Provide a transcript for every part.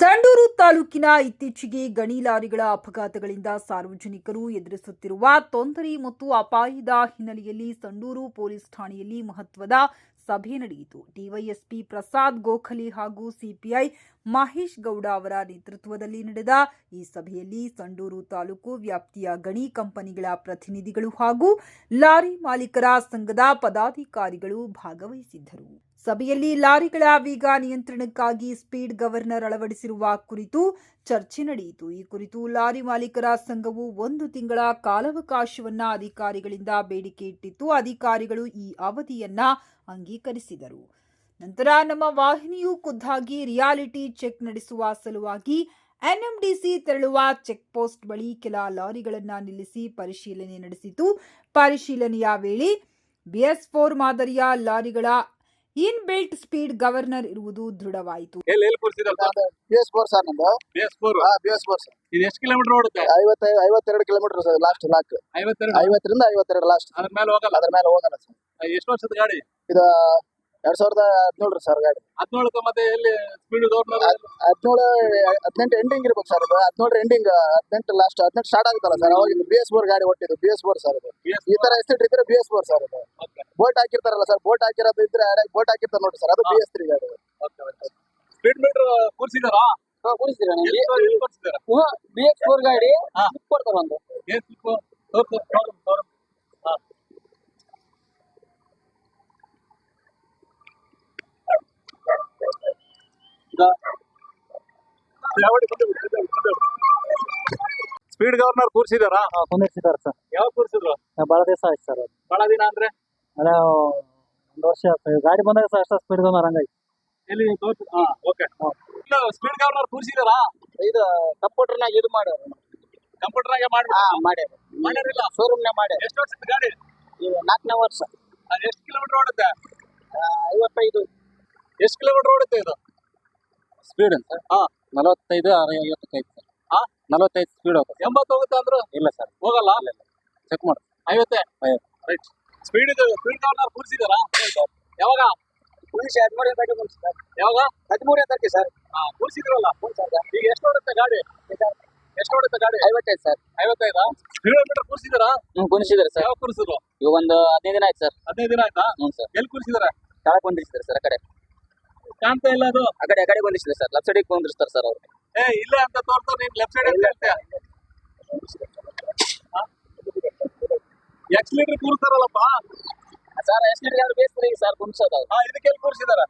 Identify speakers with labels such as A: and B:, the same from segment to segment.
A: ಸಂಡೂರು ತಾಲೂಕಿನ ಇತ್ತೀಚೆಗೆ ಗಣಿ ಲಾರಿಗಳ ಅಪಘಾತಗಳಿಂದ ಸಾರ್ವಜನಿಕರು ಎದುರಿಸುತ್ತಿರುವ ತೊಂದರೆ ಮತ್ತು ಅಪಾಯದ ಹಿನ್ನೆಲೆಯಲ್ಲಿ ಸಂಡೂರು ಪೊಲೀಸ್ ಠಾಣೆಯಲ್ಲಿ ಮಹತ್ವದ ಸಭೆ ನಡೆಯಿತು. ಡಿವೈಎಸ್ಪಿ ಪ್ರಸಾದ್ ಗೋಖಲೆ ಹಾಗೂ ಸಿಪಿಐ ಮಹೇಶ್ ಗೌಡ ಅವರ ನೇತೃತ್ವದಲ್ಲಿ ನಡೆದ ಈ ಸಭೆಯಲ್ಲಿ ಸಂಡೂರು ತಾಲೂಕು ವ್ಯಾಪ್ತಿಯ ಗಣಿ ಕಂಪನಿಗಳ ಪ್ರತಿನಿಧಿಗಳು ಹಾಗೂ ಲಾರಿ ಮಾಲೀಕರ ಸಂಘದ ಪದಾಧಿಕಾರಿಗಳು ಭಾಗವಹಿಸಿದ್ದರು. ಸಭೆಯಲ್ಲಿ ಲಾರಿಗಳ ವೇಗ ನಿಯಂತ್ರಣಕ್ಕಾಗಿ ಸ್ಪೀಡ್ ಗವರ್ನರ್ ಅಳವಡಿಸಿರುವ ಕುರಿತು ಚರ್ಚೆ ನಡೆಯಿತು. ಈ ಕುರಿತು ಲಾರಿ ಮಾಲೀಕರ ಸಂಘವು ಒಂದು ತಿಂಗಳ ಕಾಲಾವಕಾಶವನ್ನ ಅಧಿಕಾರಿಗಳಿಂದ ಬೇಡಿಕೆ ಇಟ್ಟಿತ್ತು. ಅಧಿಕಾರಿಗಳು ಈ ಅವಧಿಯನ್ನ ಅಂಗೀಕರಿಸಿದರು. ನಂತರ ನಮ್ಮ ವಾಹಿನಿಯು ಖುದ್ದಾಗಿ ರಿಯಾಲಿಟಿ ಚೆಕ್ ನಡೆಸುವ ಸಲುವಾಗಿ ಎನ್ಎಂಡಿಸಿ ತೆರಳುವ ಚೆಕ್ ಪೋಸ್ಟ್ ಬಳಿ ಕೆಲ ಲಾರಿಗಳನ್ನು ನಿಲ್ಲಿಸಿ ಪರಿಶೀಲನೆ ನಡೆಸಿತು. ಪರಿಶೀಲನೆಯ ವೇಳೆ ಬಿಎಸ್ ಫೋರ್ ಮಾದರಿಯ ಲಾರಿಗಳ ಇನ್ ಬಿಲ್ಟ್ ಸ್ಪೀಡ್ ಗವರ್ನರ್ ಇರುವುದು ದೃಢವಾಯಿತು.
B: ಎಲ್ಲಿ ಎಲ್ಲಿ ಕೂರಿಸಿದಲ್ಲ
C: B S four sir
B: B S four
C: ಹಾ ಬಿ ಎಸ್ ಫೋರ್ ಸರ್.
B: ಇದು ಎಷ್ಟು ಕಿಲೋಮೀಟರ್ ಓಡುತ್ತೆ?
C: ಐವತ್ತೈ ಐವತ್ತೆರಡು ಕಿಲೋಮೀಟರ್ ಸರ್ ಲಾಸ್ಟ್ ಲಾಕ್
B: ಐವತ್ತೆರಡು?
C: ಐವತ್ತರಿಂದ ಐವತ್ತೆರಡು ಲಾಸ್ಟ್
B: ಅದ್ರ ಮೇಲೆ ಹೋಗಲ್ಲ?
C: ಅದ್ರ ಮೇಲೆ ಹೋಗಲ್ಲ ಸರ್.
B: ಎಷ್ಟು ವರ್ಷದ ಗಾಡಿ?
C: ಇದು ಎರಡ್ ಸಾವಿರದ ಹದಿನೇಳು ಸರ್ ಗಾಡಿ.
B: ಹದಿನೇಳಕ್ಕೆ ಮತ್ತೆ ಎಲ್ಲಿ ಸ್ಪೀಡ್ ಗವರ್ನರ್
C: ಹದಿನೇಳು ಹದಿನೆಂಟು ಎಂಡಿಂಗ್ ಇರ್ಬೇಕು ಸರ್ ಇದು. ಹದಿನೇಳು ಎಂಡಿಂಗ್ ಹದಿನೆಂಟು ಲಾಸ್ಟ್ ಹದಿನೆಂಟು ಸ್ಟಾರ್ಟ್ ಆಗುತ್ತಲ್ಲ ಸರ್ ಅವಾಗ ಬಿ ಎಸ್ ಫೋರ್ ಗಾಡಿ ಹೊಟ್ಟಿದ್ದು ಬಿ ಎಸ್ ಫೋರ್ ಸರ್ ಇದು. ಈ ತರ ಎಸ್ಟೇಟ್ ಇದ್ರೆ ಬಿ ಎಸ್ ಫೋರ್ ಸರ್ ಇದು. ಬೋಟ್ ಹಾಕಿರ್ತಾರಲ್ಲ ಸರ್ ಬೋಟ್ ಹಾಕಿರೋದು ಇದ್ರೆ ಬೋಟ್ ಹಾಕಿರ್ತಾರೆ ನೋಡಿ ಸರ್ ಅದು ಬಿ ಎಸ್ ತ್ರೀ ಗಾಡಿ.
B: ಸ್ಪೀಡ್ ಮೀಟರ್ ಕೂರಿಸಿದಾರಾ? ಕೂರಿಸಿದಾರ
D: ಬಿ ಎಸ್ ಫೋರ್ ಗಾಡಿ. ಕೊಡ್ತಾರ ಒಂದು.
B: ಸ್ಪೀಡ್ ಗವರ್ನರ್ ಕೂರಿಸಿದಾರಾ?
D: ಕುಂದಿರ್ಸಿದಾರ ಸರ್.
B: ಯಾವ ಕೂರಿಸಿದ್ರು?
D: ಬಹಳ ದಿವಸ ಆಯ್ತು ಸರ್ ಅದು.
B: ಬಹಳ ದಿನ ಅಂದ್ರೆ?
D: ಅದೇ ಒಂದು ವರ್ಷ ಆಯ್ತು. ಗಾಡಿ ಬಂದಾಗ ಸರ್ ಅಷ್ಟ ಸ್ಪೀಡ್ ಗವರ್ನರ್ ಹಂಗಾಯ್ತು
B: ಎಲ್ಲಿ ತೋರ್ಸು ಹಾ ಓಕೆ ಇಲ್ಲ ಸ್ಪೀಡ್ ಗವರ್ನರ್ ಕೂರಿಸಿದಾರಾ?
D: ಇದು ಕಂಪ್ಯೂಟರ್ನಾಗ ಇದು ಮಾಡೋರು
B: ಕಂಪ್ಯೂಟರ್ನಾಗೆ ಮಾಡ್ಬಿಡ
D: ಹಾ ಮಾಡಿ
B: ಮಾಡಿರಲಿಲ್ಲ
D: ಶೋರೂಮ್ನಾಗ ಮಾಡಿ
B: ಎಷ್ಟು ವರ್ಷದ ಗಾಡಿ?
D: ಇದು ನಾಲ್ಕನೇ ವರ್ಷ.
B: ಅದು ಎಷ್ಟು ಕಿಲೋಮೀಟರ್ ಓಡುತ್ತೆ?
D: ಐವತ್ತೈದು.
B: ಎಷ್ಟು ಕಿಲೋಮೀಟರ್ ಓಡುತ್ತೆ ಇದು?
D: ಸ್ಪೀಡ್ ಅಂತ
B: ಹಾ.
D: ನಲವತ್ತೈದು ಐವತ್ತೈದು ಸರ್
B: ಹಾ?
D: ನಲವತ್ತೈದು ಸ್ಪೀಡ್ ಹೋಗುತ್ತೆ
B: ಎಂಬತ್ತು ಹೋಗುತ್ತೆ ಅಂದ್ರೆ?
D: ಇಲ್ಲ ಸರ್
B: ಹೋಗಲ್ಲ?
D: ಚೆಕ್ ಮಾಡಿ.
B: ಐವತ್ತೆ? ರೈಟ್ ಸ್ಪೀಡ್ ಇದು ಸ್ಪೀಡ್ ಕಾರ್ನರ್ ಕೂರಿಸಿದಾರಾ? ಯಾವಾಗ?
D: ಪೊಲೀಸ್ ಹದಿಮೂರನೇ ತಾರೀಕು ಸರ್
B: ಯಾವಾಗ?
D: ಹದಿಮೂರನೇ ತಾರೀಕು ಸರ್
B: ಹಾಂ ಕೂರಿಸಿದ್ರಲ್ಲ? ಈಗ ಎಷ್ಟು ಓಡುತ್ತೆ ಗಾಡಿ? ಎಷ್ಟು ಓಡುತ್ತೆ ಗಾಡಿ?
D: ಐವತ್ತೈದು ಸರ್
B: ಐವತ್ತೈದಾ? ಕಿಲೋಮೀಟರ್ ಕೂರಿಸಿದಾರಾ?
D: ಹ್ಞೂ ಕುಣಿಸಿದ್ದಾರೆ ಸರ್
B: ಯಾವಾಗ ಕೂರಿಸಿದ್ರು?
D: ಈಗ ಒಂದು ಹದಿನೈದು ದಿನ ಆಯ್ತು ಸರ್
B: ಹದಿನೈದು ದಿನ ಆಯ್ತಾ?
D: ಹ್ಞೂ ಸರ್
B: ಎಲ್ಲಿ ಕೂರಿಸಿದಾರೆ
D: ಕೆಳಗೆ ಬಂದಿರ್ತಾರೆ ಸರ್ ಆ ಕಡೆ.
B: ಕಾಣ್ತಾ ಇಲ್ಲ ಅದು.
D: ಆ ಕಡೆ ಆ ಕಡೆ ಬಂದಿಸ್ತಾರೆ ಸರ್? ಲೆಫ್ಟ್ ಸೈಡಿಗೆ ಬಂದಿರ್ತಾರೆ ಸರ್ ಅವ್ರು.
B: ಏ ಇಲ್ಲ ಅಂತ ತೋರ್ತಾರೆ ನೀನ್ ಲೆಫ್ಟ್ ಸೈಡ್ ಅಂತ ಹೇಳ್ತೀಯ? ಎಕ್ಸ್ಲೀಟರ್ ಕೂರ್ತಾರಲ್ಲಪ್ಪ
D: ಸರ್ ಲೀಟರ್ ಯಾರು ಬೇಸ್ತಾರೆ ಸರ್ ಕುಂಡ್ಸೋದು
B: ಹಾ ಇದಕ್ಕೆ ಎಲ್ಲಿ ಕೂರ್ಸಿದಾರ?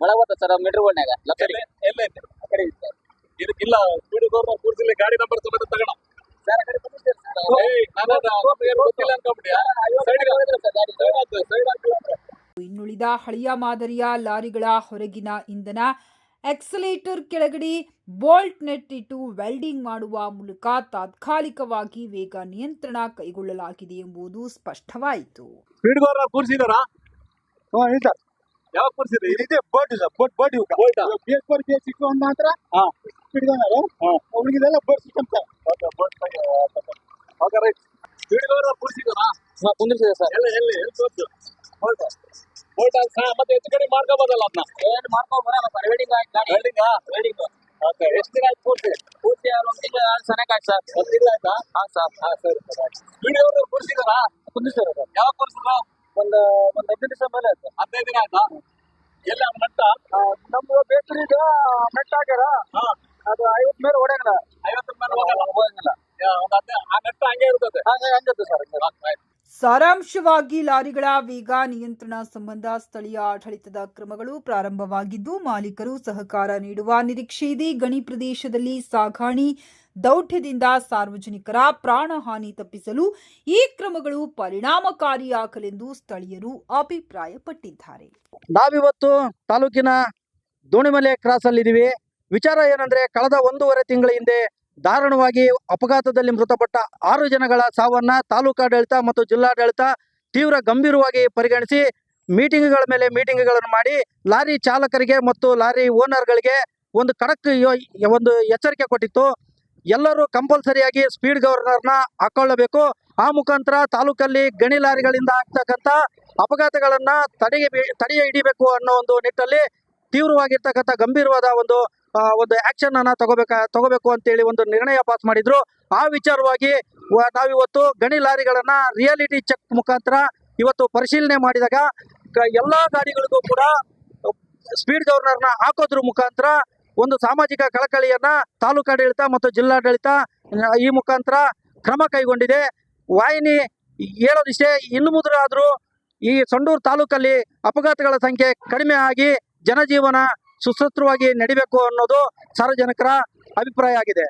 D: ಒಳಗೆ ಬರ್ತದೆ ಸರ್ ಮೀಟರ್ ಬೋರ್ಡ್ನಾಗ ಲೆಫ್ಟ್ ಸೈಡಿಗೆ
B: ಎಲ್ಲೈತೆ
D: ಆ ಕಡೆ ಇದೆ ಸರ್
B: ಇದಕ್ಕಿಲ್ಲ ಸ್ಪೀಡ್ ಗವರ್ನರ್ ಕೂರಿಸಿಲ್ಲ ಗಾಡಿ ನಂಬರ್ ಸಮೇತ ತಗೋಣ.
D: ಸರ್ ಆ ಕಡೆ ಬಂದಿರ್ತಾರೆ ಸರ್.
B: ಏಯ್ ನಾನು ಗೊತ್ತಿಲ್ಲ ಅನ್ಕೊಂಬಿಟ್ಯಾ ಸೈಡ್ಗೆ
D: ಸರ್ ಗಾಡಿ
B: ಸೈಡ್ ಹಾಕು ಸೈಡ್ ಹಾಕಿಲ್ಲ ಅಂದ್ರೆ
A: ಇನ್ನುಳಿದ ಹಳೆಯ ಮಾದರಿಯ ಲಾರಿಗಳ ಹೊರಗಿನ ಇಂಧನ ಎಕ್ಸಲೇಟರ್ ಕೆಳಗಡೆ ಬೋಲ್ಟ್ ನೆಟ್ ಇಟ್ಟು ವೆಲ್ಡಿಂಗ್ ಮಾಡುವ ಮೂಲಕ ತಾತ್ಕಾಲಿಕವಾಗಿ ವೇಗ ನಿಯಂತ್ರಣ ಕೈಗೊಳ್ಳಲಾಗಿದೆ ಎಂಬುದು ಸ್ಪಷ್ಟವಾಯಿತು.
B: ಯಾವಾಗ
C: ಬೋಟ್ ಸರ್ ಬೋಟ್ ಬೋಟ್ ಇವಾಗ.
B: Bolt.
C: B S four B S six ಒಂದು ಮಾತ್ರ
B: ಹಾ.
C: ಹಿಡಿದವರು ಅವ್ರಿಗಿದೆಲ್ಲ boat system sir
B: okay right. Speed governor ಕೂರಿಸಿದಾರಾ?
D: ಹಾ, ಕುಂದಿರ್ಸಿದೆ ಸರ್.
B: ಎಲ್ಲಿ ಎಲ್ಲಿ ಎಲ್ಲಿ ತೋರ್ಸು ಬೋಲ್ಟ್ ಮತ್ತೆ ಹೆಚ್ಚು ಕಡೆ ಮಾಡ್ಕೋಬೋದಲ್ಲ ಅದನ್ನ
D: ಏನು ಮಾಡ್ಕೊಂಡು ಬರಲ್ಲ ಸರ್ ವೆಲ್ಡಿಂಗ್ ಆಯ್ತು ಗಾಡಿ.
B: ವೆಲ್ಡಿಂಗಾ
D: ವೆಲ್ಡಿಂಗ್
B: ಓಕೆ ಎಷ್ಟು ದಿನ ಆಯ್ತು ಪೂರ್ತಿ?
D: ಪೂರ್ತಿ ಒಂದು ತಿಂಗಳು ಚೆನ್ನಾಗಿ ಆಯ್ತು ಸರ್.
B: ಒಂದು ತಿಂಗಳು ಆಯ್ತಾ?
D: ಹಾಂ ಸರ್.
B: ಹಾ ಸರಿ ಸರಿ ಸ್ಪೀಡ್ ಗವರ್ನರ್ ಕೂರಿಸಿದಾರಾ?
D: ಸರ್.
B: ಯಾವಾಗ ಕೂರಿಸಿದ್ರು?
D: ಒಂದು ಒಂದು ಹದಿನೈದು ದಿವಸ ಮೇಲೆ ಆಯ್ತು.
B: ಹದಿನೈದು ದಿನ ಆಯ್ತಾ? ಎಲ್ಲ ಮಟ್ಟ?
D: ನಮ್ದು ಬೇಕರಿಗ ಮೆಟ್ ಹಾಕ್ಯಾರ.
B: ಹಾ.
D: ಅದು ಐವತ್ತು ಮೇಲೆ ಹೊಡೆಯಲ್ಲ
B: ಐವತ್ತು ಮೇಲೆ ಯಾ, ಒಂದ್ ಹದಿನೈದು ಆ ನಟ್ಟ ಹಂಗೆ ಇರ್ತದೆ.
D: ಹಾಗೆ ಹಂಗತ್ತೆ ಸರ್
B: ಆಯ್ತು.
A: ಸಾರಾಂಶವಾಗಿ ಲಾರಿಗಳ ವೇಗ ನಿಯಂತ್ರಣ ಸಂಬಂಧ ಸ್ಥಳೀಯ ಆಡಳಿತದ ಕ್ರಮಗಳು ಪ್ರಾರಂಭವಾಗಿದ್ದು, ಮಾಲೀಕರು ಸಹಕಾರ ನೀಡುವ ನಿರೀಕ್ಷೆ ಇದೆ. ಗಣಿ ಪ್ರದೇಶದಲ್ಲಿ ಸಾಗಾಣಿ ದೌಢ್ಯದಿಂದ ಸಾರ್ವಜನಿಕರ ಪ್ರಾಣಹಾನಿ ತಪ್ಪಿಸಲು ಈ ಕ್ರಮಗಳು ಪರಿಣಾಮಕಾರಿಯಾಗಲೆಂದು ಸ್ಥಳೀಯರು ಅಭಿಪ್ರಾಯಪಟ್ಟಿದ್ದಾರೆ.
E: ನಾವಿವತ್ತು ತಾಲೂಕಿನ ದೋಣಿಮಲೆ ಕ್ರಾಸ್ ಅಲ್ಲಿ ಇದೀವಿ ವಿಚಾರ ಏನಂದ್ರೆ, ಕಳೆದ ಒಂದೂವರೆ ತಿಂಗಳ ಹಿಂದೆ ದಾರುಣವಾಗಿ ಅಪಘಾತದಲ್ಲಿ ಮೃತಪಟ್ಟ ಆರು ಜನಗಳ ಸಾವನ್ನ ತಾಲೂಕಾಡಳಿತ ಮತ್ತು ಜಿಲ್ಲಾಡಳಿತ ತೀವ್ರ ಗಂಭೀರವಾಗಿ ಪರಿಗಣಿಸಿ ಮೀಟಿಂಗ್ಗಳ ಮೇಲೆ ಮೀಟಿಂಗ್ಗಳನ್ನು ಮಾಡಿ ಲಾರಿ ಚಾಲಕರಿಗೆ ಮತ್ತು ಲಾರಿ ಓನರ್ಗಳಿಗೆ ಒಂದು ಖಡಕ್ ಒಂದು ಎಚ್ಚರಿಕೆ ಕೊಟ್ಟಿತ್ತು. ಎಲ್ಲರೂ ಕಂಪಲ್ಸರಿಯಾಗಿ ಸ್ಪೀಡ್ ಗವರ್ನರ್ನ ಹಾಕೊಳ್ಳಬೇಕು. ಆ ಮುಖಾಂತರ ತಾಲೂಕಲ್ಲಿ ಗಣಿ ಲಾರಿಗಳಿಂದ ಆಗ್ತಕ್ಕಂಥ ಅಪಘಾತಗಳನ್ನು ತಡೆಗೆ ತಡೆಯ ಹಿಡಿಬೇಕು ಅನ್ನೋ ಒಂದು ನಿಟ್ಟಲ್ಲಿ ತೀವ್ರವಾಗಿರ್ತಕ್ಕಂಥ ಗಂಭೀರವಾದ ಒಂದು ಒಂದು ಆಕ್ಷನ್ ಅನ್ನ ತಗೋಬೇಕ, ತಗೋಬೇಕು ಅಂತೇಳಿ ಒಂದು ನಿರ್ಣಯ ಪಾಸ್ ಮಾಡಿದ್ರು. ಆ ವಿಚಾರವಾಗಿ ನಾವಿವತ್ತು ಗಣಿ ಲಾರಿಗಳನ್ನ ರಿಯಾಲಿಟಿ ಚೆಕ್ ಮುಖಾಂತರ ಇವತ್ತು ಪರಿಶೀಲನೆ ಮಾಡಿದಾಗ ಎಲ್ಲಾ ಗಾಡಿಗಳಿಗೂ ಕೂಡ ಸ್ಪೀಡ್ ಗವರ್ನರ್ನ ಹಾಕೋದ್ರ ಮುಖಾಂತರ ಒಂದು ಸಾಮಾಜಿಕ ಕಳಕಳಿಯನ್ನ ತಾಲೂಕಾಡಳಿತ ಮತ್ತು ಜಿಲ್ಲಾಡಳಿತ, ಈ ಮುಖಾಂತರ ಕ್ರಮ ಕೈಗೊಂಡಿದೆ. ವಾಹಿನಿ ಹೇಳೋದಿಷ್ಟೇ, ಇನ್ನು ಮುದ್ರಾದರೂ ಈ ಸಂಡೂರು ತಾಲೂಕಲ್ಲಿ ಅಪಘಾತಗಳ ಸಂಖ್ಯೆ ಕಡಿಮೆ ಆಗಿ ಜನಜೀವನ ಸುಸೂತ್ರವಾಗಿ ನಡಿಬೇಕು ಅನ್ನೋದು ಸಾರ್ವಜನಿಕರ ಅಭಿಪ್ರಾಯ ಆಗಿದೆ.